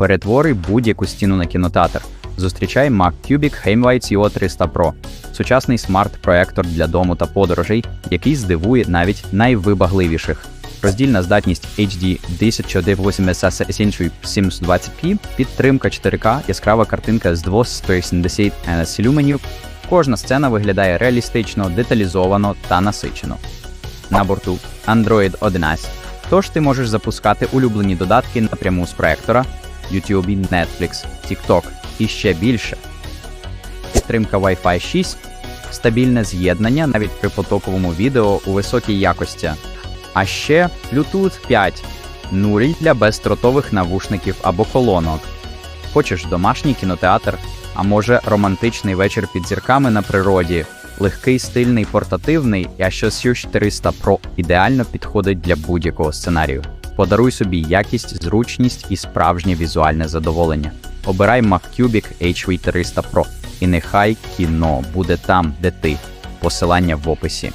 Перетвори будь-яку стіну на кінотеатр. Зустрічай Mac Cubic Heimlights UO 300 Pro – сучасний смарт-проектор для дому та подорожей, який здивує навіть найвибагливіших. Роздільна здатність HD 1080 720p, підтримка 4К, яскрава картинка з 270 Hz люменів. Кожна сцена виглядає реалістично, деталізовано та насичено. На борту Android 11. Тож ти можеш запускати улюблені додатки напряму з проектора, YouTube, Netflix, TikTok і ще більше. Підтримка Wi-Fi 6, стабільне з'єднання навіть при потоковому відео у високій якості. А ще Bluetooth 5, нуль для бездротових навушників або колонок. Хочеш домашній кінотеатр, а може романтичний вечір під зірками на природі, легкий, стильний, портативний, а Asus 400 Pro ідеально підходить для будь-якого сценарію. Подаруй собі якість, зручність і справжнє візуальне задоволення. Обирай MacCubic HV300 Pro, і нехай кіно буде там, де ти. Посилання в описі.